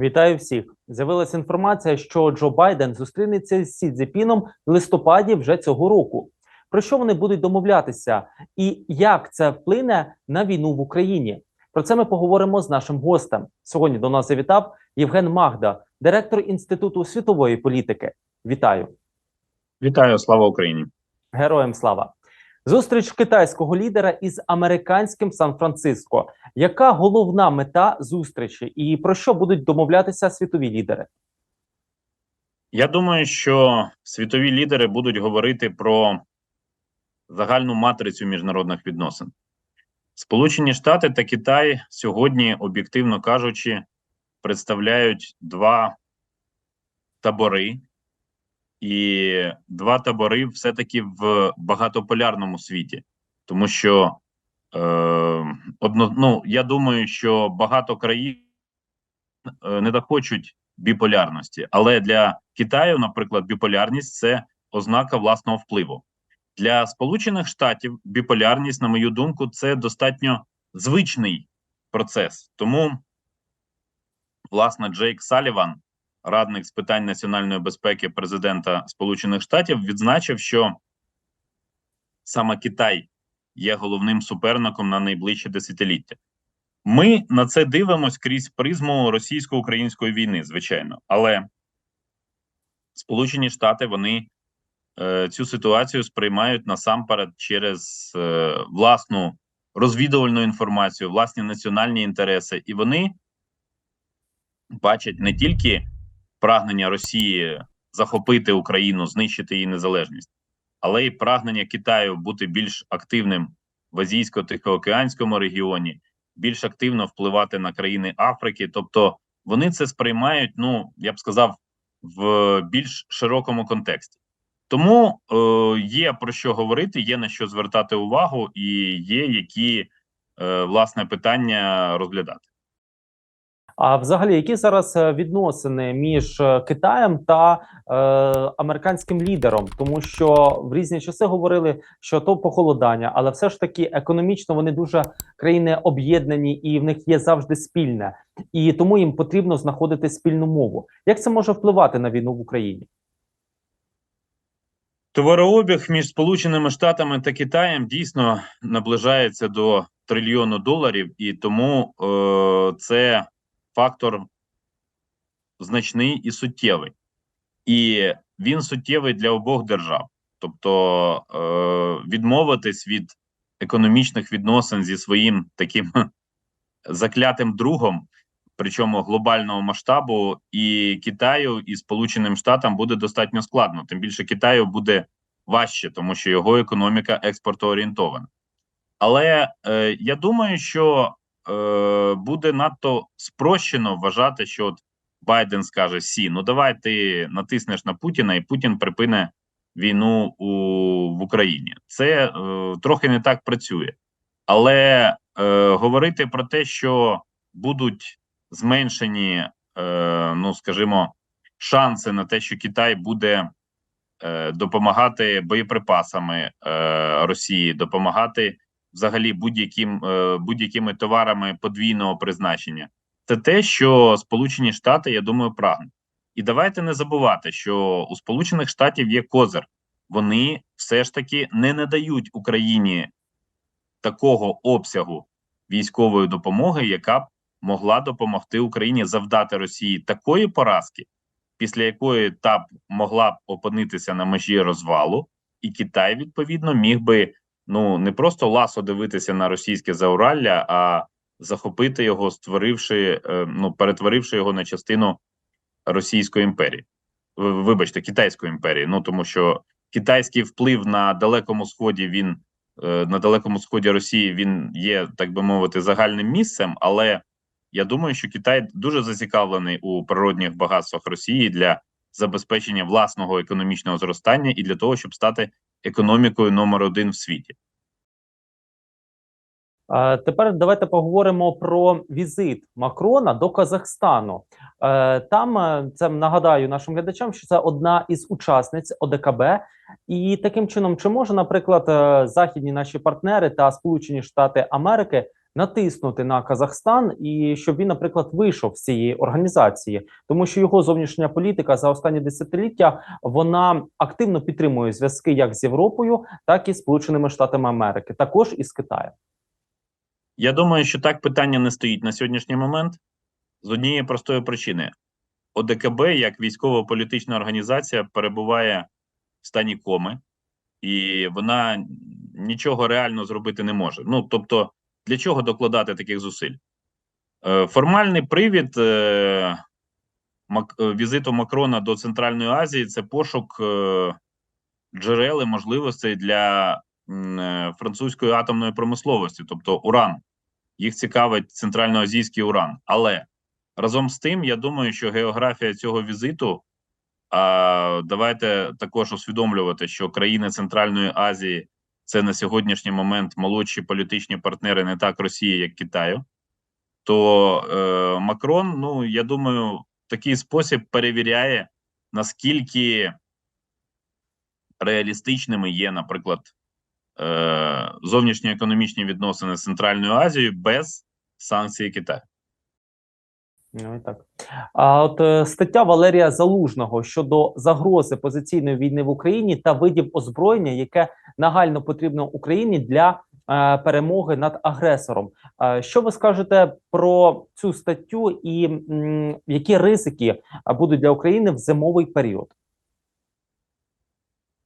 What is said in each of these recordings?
Вітаю всіх. З'явилася інформація, що Джо Байден зустрінеться з Сі Цзепіном в листопаді вже цього року. Про що вони будуть домовлятися, і як це вплине на війну в Україні? Про це ми поговоримо з нашим гостем. Сьогодні до нас завітав Євген Магда, директор інституту світової політики. Вітаю, Вітаю, слава Україні. героям слава! Зустріч китайського лідера із американським Сан-Франциско. Яка головна мета зустрічі, і про що будуть домовлятися світові лідери? Я думаю, що світові лідери будуть говорити про загальну матрицю міжнародних відносин. Сполучені Штати та Китай сьогодні, об'єктивно кажучи, представляють два табори, і два табори все-таки в багатополярному світі, тому що е, одно, ну, я думаю, що багато країн е, не захочуть біполярності, але для Китаю, наприклад, біполярність це ознака власного впливу. Для Сполучених Штатів біполярність, на мою думку, це достатньо звичний процес. Тому, власне, Джейк Саліван, радник з питань національної безпеки президента Сполучених Штатів, відзначив, що саме Китай є головним суперником на найближче десятиліття. Ми на це дивимося крізь призму російсько-української війни, звичайно, але Сполучені Штати вони е, цю ситуацію сприймають насамперед через е, власну розвідувальну інформацію, власні національні інтереси, і вони бачать не тільки прагнення Росії захопити Україну, знищити її незалежність, але й прагнення Китаю бути більш активним в азійсько-тихоокеанському регіоні більш активно впливати на країни Африки. Тобто вони це сприймають, ну я б сказав, в більш широкому контексті. Тому е, є про що говорити, є на що звертати увагу, і є які е, власне питання розглядати. А взагалі, які зараз е, відносини між е, Китаєм та е, американським лідером? Тому що в різні часи говорили, що то похолодання, але все ж таки економічно вони дуже країни об'єднані і в них є завжди спільне, і тому їм потрібно знаходити спільну мову. Як це може впливати на війну в Україні? Товарообіг між Сполученими Штатами та Китаєм дійсно наближається до трильйону доларів, і тому е, це фактор значний і суттєвий, і він суттєвий для обох держав. Тобто е, відмовитись від економічних відносин зі своїм таким заклятим другом, причому глобального масштабу, і Китаю, і Сполученим Штатам буде достатньо складно. Тим більше Китаю буде важче, тому що його економіка експортоорієнтована. Але е, я думаю, що е, буде надто спрощено вважати, що от Байден скаже Сі, ну давай ти натиснеш на Путіна, і Путін припине війну у, в Україні. Це е, трохи не так працює. Але е, говорити про те, що будуть зменшені, е, ну скажімо, шанси на те, що Китай буде е, допомагати боєприпасами е, Росії, допомагати взагалі будь-яким е, будь-якими товарами подвійного призначення, це те, що Сполучені Штати, я думаю, прагнуть. І давайте не забувати, що у Сполучених Штатів є козир. Вони все ж таки не надають Україні такого обсягу військової допомоги, яка б могла допомогти Україні завдати Росії такої поразки, після якої та б могла б опинитися на межі розвалу, і Китай відповідно міг би ну не просто ласо дивитися на російське зауралля, а захопити його, створивши, е, ну перетворивши його на частину Російської імперії. Вибачте, Китайської імперії. Ну тому що китайський вплив на далекому сході він е, на далекому сході Росії він є, так би мовити, загальним місцем. Але я думаю, що Китай дуже зацікавлений у природних багатствах Росії для забезпечення власного економічного зростання і для того, щоб стати економікою номер один в світі. Тепер давайте поговоримо про візит Макрона до Казахстану. Е, Там е, це нагадаю нашим глядачам, що це одна із учасниць ОДКБ, і таким чином, чи може, наприклад, е, західні наші партнери та Сполучені Штати Америки натиснути на Казахстан і щоб він, наприклад, вийшов з цієї організації, тому що його зовнішня політика за останні десятиліття вона активно підтримує зв'язки як з Європою, так і Сполученими Штатами Америки, також і з Китаєм. Я думаю, що так питання не стоїть на сьогоднішній момент з однієї простої причини: ОДКБ, як військово-політична організація, перебуває в стані коми, і вона нічого реально зробити не може. Ну тобто, для чого докладати таких зусиль? Е, Формальний привід е, е, візиту Макрона до Центральної Азії це пошук джерел можливостей для французької атомної промисловості, тобто уран. Їх цікавить центральноазійський уран. Але разом з тим, я думаю, що географія цього візиту. А давайте також усвідомлювати, що країни Центральної Азії це на сьогоднішній момент молодші політичні партнери не так Росії, як Китаю. То е, Макрон, ну я думаю, такий спосіб перевіряє, наскільки реалістичними є, наприклад, е, зовнішньоекономічні відносини з Центральною Азією без санкцій Китаю. Ну так. А от е, стаття Валерія Залужного щодо загрози позиційної війни в Україні та видів озброєння, яке нагально потрібно Україні для е, перемоги над агресором. Е, що ви скажете про цю статтю і м, які ризики будуть для України в зимовий період?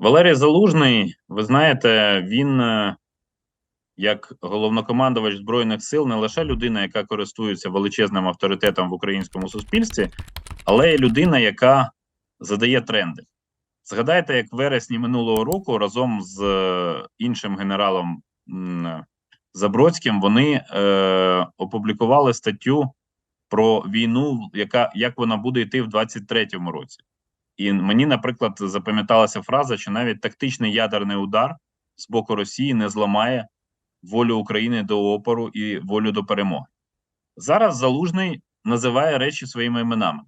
Валерій Залужний, ви знаєте, він е, як головнокомандувач збройних сил не лише людина, яка користується величезним авторитетом в українському суспільстві, але й людина, яка задає тренди. Згадайте, як в вересні минулого року разом з е, іншим генералом Забродським вони е, опублікували статтю про війну, яка як вона буде йти в 23-му році. І мені, наприклад, запам'яталася фраза, що навіть тактичний ядерний удар з боку Росії не зламає волю України до опору і волю до перемоги. Зараз Залужний називає речі своїми іменами.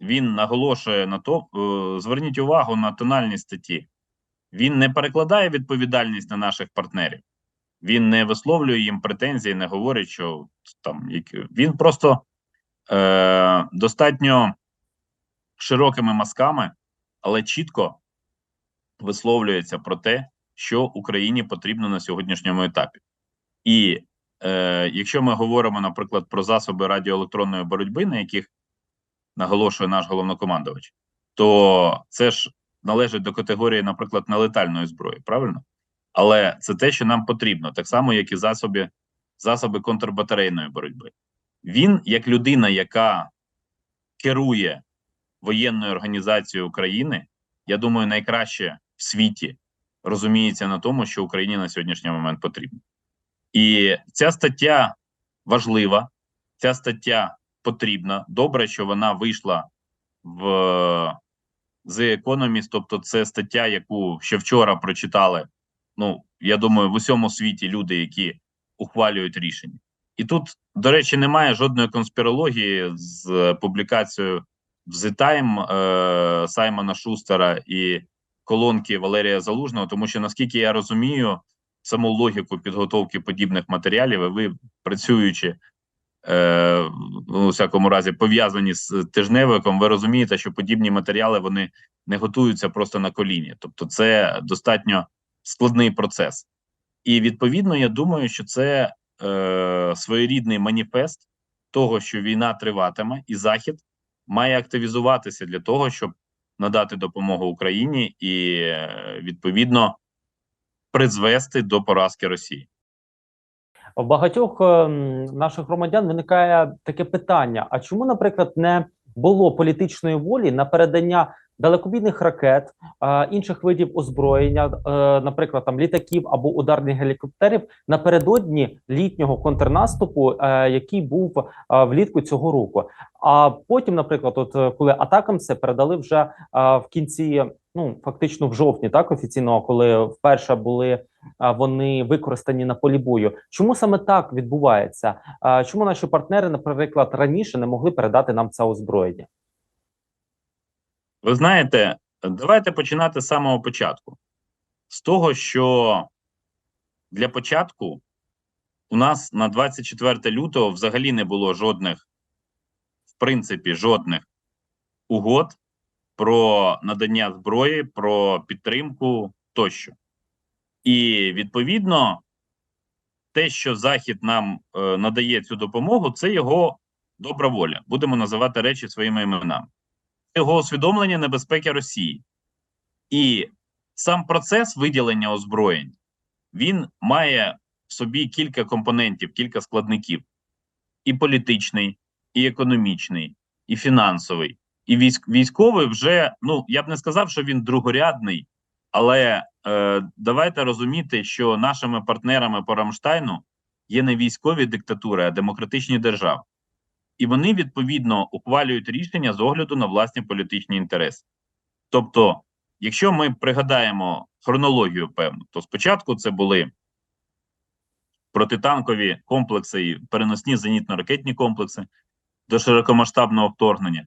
Він наголошує на то, е, зверніть увагу на тональність статті. Він не перекладає відповідальність на наших партнерів. Він не висловлює їм претензії, не говорить, що там які- він просто е, достатньо широкими мазками, але чітко висловлюється про те, що Україні потрібно на сьогоднішньому етапі. І е, якщо ми говоримо, наприклад, про засоби радіоелектронної боротьби, на яких наголошує наш головнокомандувач, то це ж належить до категорії, наприклад, нелетальної зброї, правильно? Але це те, що нам потрібно, так само, як і засоби, засоби контрбатарейної боротьби. Він, як людина, яка керує воєнною організацією України, я думаю, найкраще в світі розуміється на тому, що Україні на сьогоднішній момент потрібно. І ця стаття важлива, ця стаття потрібна. Добре, що вона вийшла в The Economist, тобто це стаття, яку ще вчора прочитали. Ну, я думаю, в усьому світі люди, які ухвалюють рішення. І тут, до речі, немає жодної конспірології з публікацією в The Time е, Саймона Шустера і колонки Валерія Залужного, тому що наскільки я розумію саму логіку підготовки подібних матеріалів, і ви працюючи е, ну, у всякому разі пов'язані з тижневиком, ви розумієте, що подібні матеріали вони не готуються просто на коліні, тобто це достатньо складний процес. І відповідно, я думаю, що це е, своєрідний маніфест того, що війна триватиме, і Захід має активізуватися для того, щоб надати допомогу Україні і е, відповідно призвести до поразки Росії. У багатьох ем, наших громадян виникає таке питання: а чому, наприклад, не було політичної волі на передання далекобійних ракет, інших видів озброєння, е, наприклад, там літаків або ударних гелікоптерів напередодні літнього контрнаступу, е, який був е, влітку цього року. А потім, наприклад, от коли атакам це передали вже в кінці, ну фактично в жовтні, так офіційно, коли вперше були вони використані на полі бою. Чому саме так відбувається? Чому наші партнери, наприклад, раніше не могли передати нам це озброєння? Ви знаєте, давайте починати з самого початку. З того, що для початку у нас на 24 лютого взагалі не було жодних, в принципі, жодних угод про надання зброї, про підтримку тощо. І відповідно, те, що Захід нам е, надає цю допомогу, це його добра воля. Будемо називати речі своїми іменами. Його усвідомлення небезпеки Росії. І сам процес виділення озброєнь він має в собі кілька компонентів, кілька складників: і політичний, і економічний, і фінансовий, і військ, військовий вже ну я б не сказав, що він другорядний, але е, давайте розуміти, що нашими партнерами по Рамштайну є не військові диктатури, а демократичні держави. І вони відповідно ухвалюють рішення з огляду на власні політичні інтереси. Тобто, якщо ми пригадаємо хронологію певну, то спочатку це були протитанкові комплекси і переносні зенітно-ракетні комплекси до широкомасштабного вторгнення.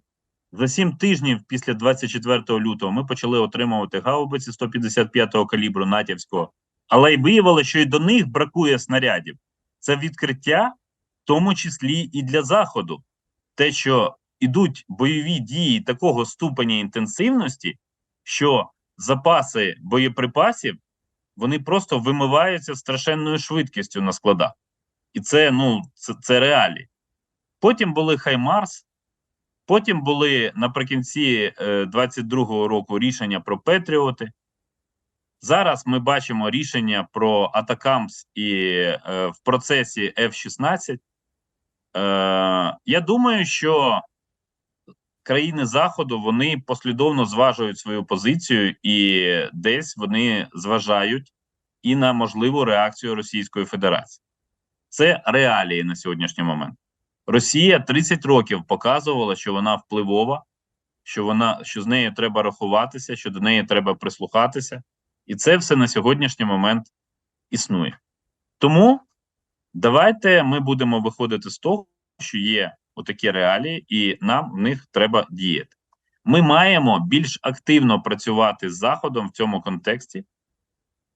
За сім тижнів після 24 лютого ми почали отримувати гаубиці 155-го калібру натівського, але й виявилося, що і до них бракує снарядів. Це відкриття, тому числі і для Заходу. Те, що ідуть бойові дії такого ступеня інтенсивності, що запаси боєприпасів вони просто вимиваються страшенною швидкістю на складах. І це ну, це, це реалії. Потім були Хаймарс, потім були наприкінці е, 22-го року рішення про Петріоти. Зараз ми бачимо рішення про Атакамс і е, в процесі F-16. Е, я думаю, що країни Заходу вони послідовно зважують свою позицію, і десь вони зважають і на можливу реакцію Російської Федерації. Це реалії на сьогоднішній момент. Росія 30 років показувала, що вона впливова, що вона що з нею треба рахуватися, що до неї треба прислухатися, і це все на сьогоднішній момент існує. Тому давайте ми будемо виходити з того, що є отакі реалії, і нам в них треба діяти. Ми маємо більш активно працювати з Заходом в цьому контексті,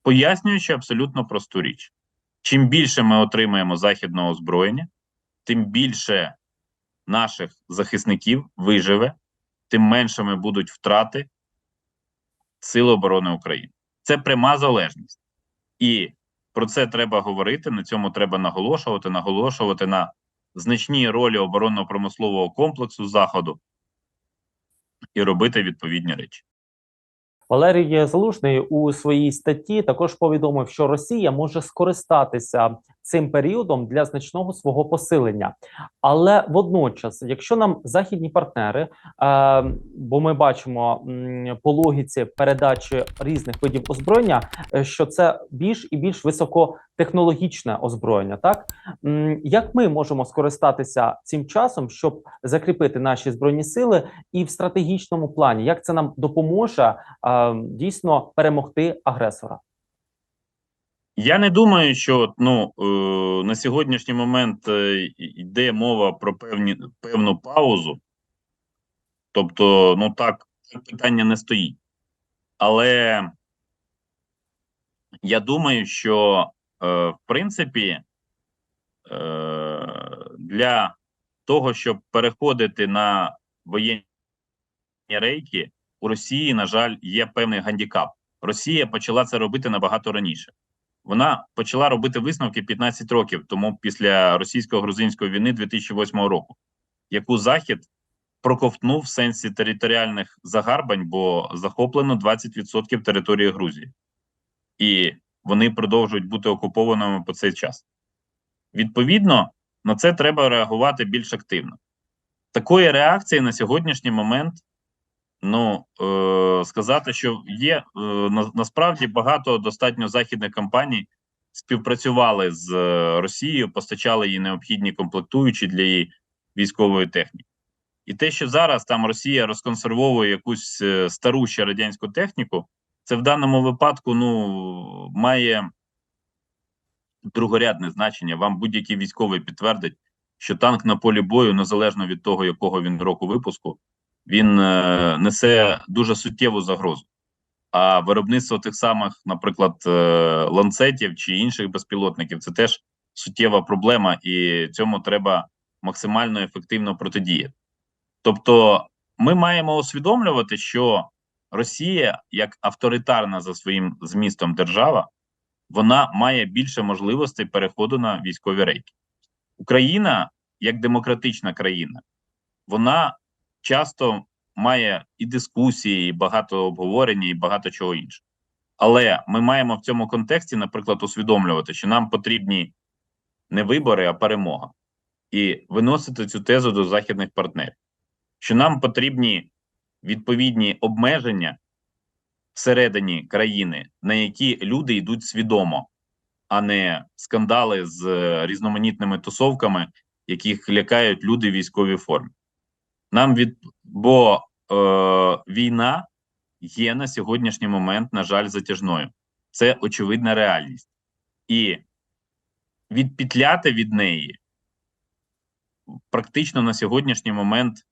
пояснюючи абсолютно просту річ: чим більше ми отримаємо західного озброєння, тим більше наших захисників виживе, тим меншими будуть втрати Сил оборони України. Це пряма залежність. І про це треба говорити. На цьому треба наголошувати, наголошувати на значній ролі оборонно-промислового комплексу Заходу і робити відповідні речі. Валерій Залужний у своїй статті також повідомив, що Росія може скористатися цим періодом для значного свого посилення. Але водночас, якщо нам західні партнери, е, бо ми бачимо по логіці передачі різних видів озброєння, е, що це більш і більш високотехнологічне озброєння, так як ми можемо скористатися цим часом, щоб закріпити наші збройні сили, і в стратегічному плані, як це нам допоможе е, дійсно перемогти агресора? Я не думаю, що ну е, на сьогоднішній момент е, йде мова про певні певну паузу. Тобто, ну так, питання не стоїть. Але я думаю, що в принципі е, для того, щоб переходити на воєнні рейки, у Росії, на жаль, є певний гандікап. Росія почала це робити набагато раніше. Вона почала робити висновки 15 років тому після російсько-грузинської війни 2008 року, яку Захід проковтнув в сенсі територіальних загарбань, бо захоплено 20% території Грузії, і вони продовжують бути окупованими по цей час. Відповідно, на це треба реагувати більш активно. Такої реакції на сьогоднішній момент Ну е, сказати, що є е, на, насправді багато достатньо західних компаній співпрацювали з е, Росією, постачали їй необхідні комплектуючі для її військової техніки, і те, що зараз там Росія розконсервовує якусь е, стару ще радянську техніку, це в даному випадку ну має другорядне значення. Вам будь-який військовий підтвердить, що танк на полі бою, незалежно від того, якого він року випуску він е, несе дуже суттєву загрозу. А виробництво тих самих, наприклад, е, ланцетів чи інших безпілотників це теж суттєва проблема, і цьому треба максимально ефективно протидіяти. Тобто, ми маємо усвідомлювати, що Росія, як авторитарна за своїм змістом держава, вона має більше можливостей переходу на військові рейки. Україна, як демократична країна, вона часто має і дискусії, і багато обговорення, і багато чого іншого. Але ми маємо в цьому контексті, наприклад, усвідомлювати, що нам потрібні не вибори, а перемога, і виносити цю тезу до західних партнерів, що нам потрібні відповідні обмеження всередині країни, на які люди йдуть свідомо, а не скандали з е, різноманітними тусовками, яких лякають люди в військовій формі. Нам від бо е, війна є на сьогоднішній момент, на жаль, затяжною. Це очевидна реальність, і відпітляти від неї практично на сьогоднішній момент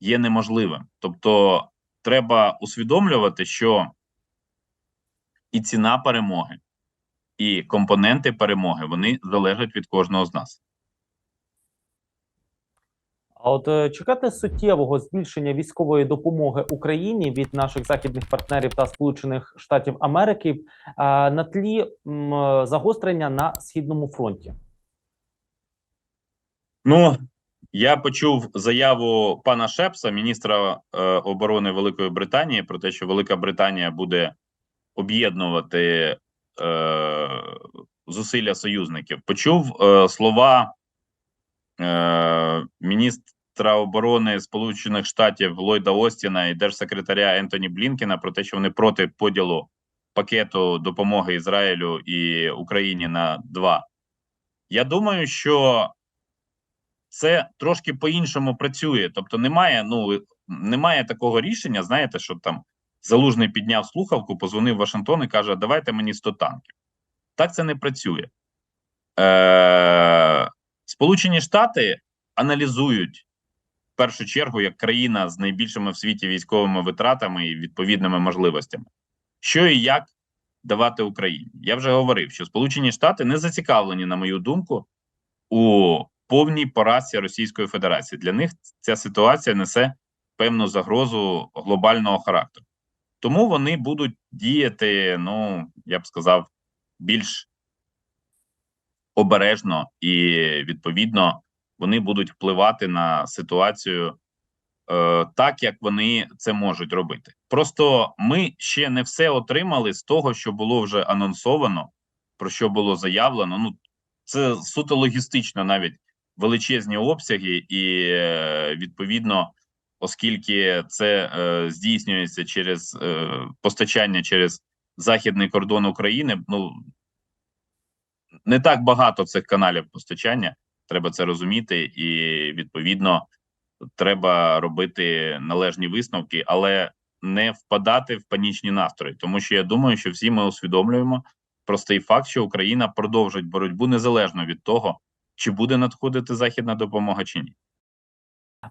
є неможливим. Тобто, треба усвідомлювати, що і ціна перемоги, і компоненти перемоги вони залежать від кожного з нас. А от е, чекати суттєвого збільшення військової допомоги Україні від наших західних партнерів та Сполучених Штатів Америки на тлі е, загострення на східному фронті. Ну, я почув заяву пана Шепса, міністра е, оборони Великої Британії, про те, що Велика Британія буде об'єднувати е, зусилля союзників. Почув е, слова е, міністра оборони Сполучених Штатів Ллойда Остіна і держсекретаря Ентоні Блінкена про те, що вони проти поділу пакету допомоги Ізраїлю і Україні на два. Я думаю, що це трошки по-іншому працює. Тобто, немає, ну немає такого рішення. Знаєте, що там залужний підняв слухавку, позвонив Вашингтон і каже: Давайте мені 100 танків. Так це не працює. Е- Сполучені Штати аналізують в першу чергу як країна з найбільшими в світі військовими витратами і відповідними можливостями, що і як давати Україні. Я вже говорив, що Сполучені Штати не зацікавлені, на мою думку, у повній поразці Російської Федерації. Для них ця ситуація несе певну загрозу глобального характеру. Тому вони будуть діяти, ну я б сказав, більш обережно і відповідно вони будуть впливати на ситуацію е, так, як вони це можуть робити. Просто ми ще не все отримали з того, що було вже анонсовано, про що було заявлено. Ну це суто логістично, навіть величезні обсяги, і е, відповідно, оскільки це е, здійснюється через е, постачання через західний кордон України, ну не так багато цих каналів постачання. Треба це розуміти, і відповідно треба робити належні висновки, але не впадати в панічні настрої, тому що я думаю, що всі ми усвідомлюємо простий факт, що Україна продовжить боротьбу незалежно від того, чи буде надходити західна допомога чи ні.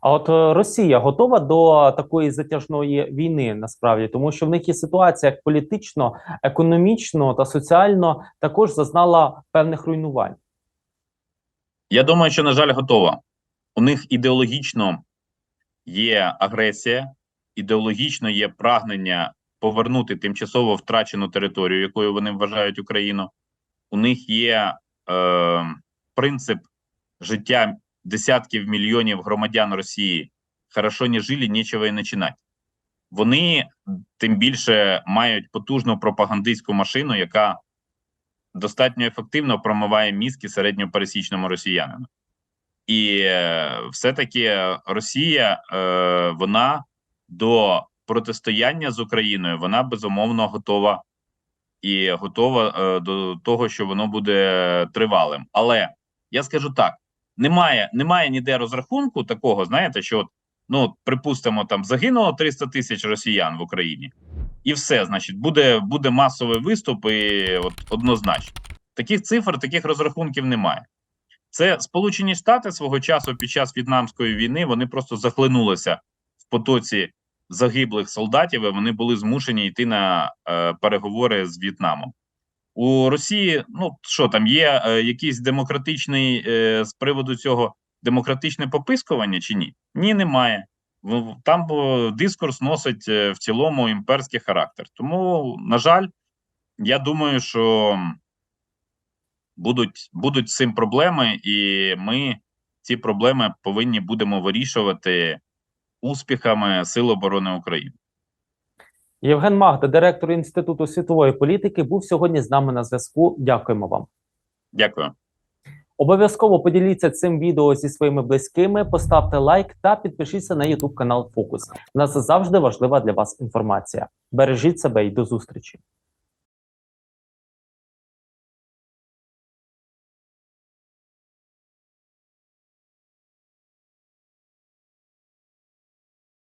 А от е, Росія готова до такої затяжної війни насправді, тому що в них є ситуація як політично, економічно та соціально також зазнала певних руйнувань. Я думаю, що на жаль, готова. У них ідеологічно є агресія, ідеологічно є прагнення повернути тимчасово втрачену територію, якою вони вважають Україну. У них є е, принцип життя десятків мільйонів громадян Росії. Хорошо не жили, нічого і починати. Вони тим більше мають потужну пропагандистську машину, яка достатньо ефективно промиває мізки середньопересічному росіянину. І е, все-таки Росія, е, вона до протистояння з Україною, вона безумовно готова і готова е, до того, що воно буде тривалим. Але я скажу так: немає немає ніде розрахунку такого, знаєте, що от, ну припустимо, там загинуло 300 тисяч росіян в Україні, і все, значить, буде буде масовий виступ, і от однозначно. Таких цифр, таких розрахунків немає. Це Сполучені Штати свого часу під час В'єтнамської війни вони просто захлинулися в потоці загиблих солдатів, і вони були змушені йти на е, переговори з В'єтнамом. У Росії, ну що там є е, якийсь демократичний е, з приводу цього демократичне попискування чи ні? Ні, немає. Там дискурс носить е, в цілому імперський характер. Тому, на жаль, я думаю, що будуть, будуть з цим проблеми, і ми ці проблеми повинні будемо вирішувати успіхами Сил оборони України. Євген Магда, директор Інституту світової політики, був сьогодні з нами на зв'язку. Дякуємо вам. Дякую. Обов'язково поділіться цим відео зі своїми близькими, поставте лайк та підпишіться на YouTube канал Фокус. У нас завжди важлива для вас інформація. Бережіть себе і до зустрічі.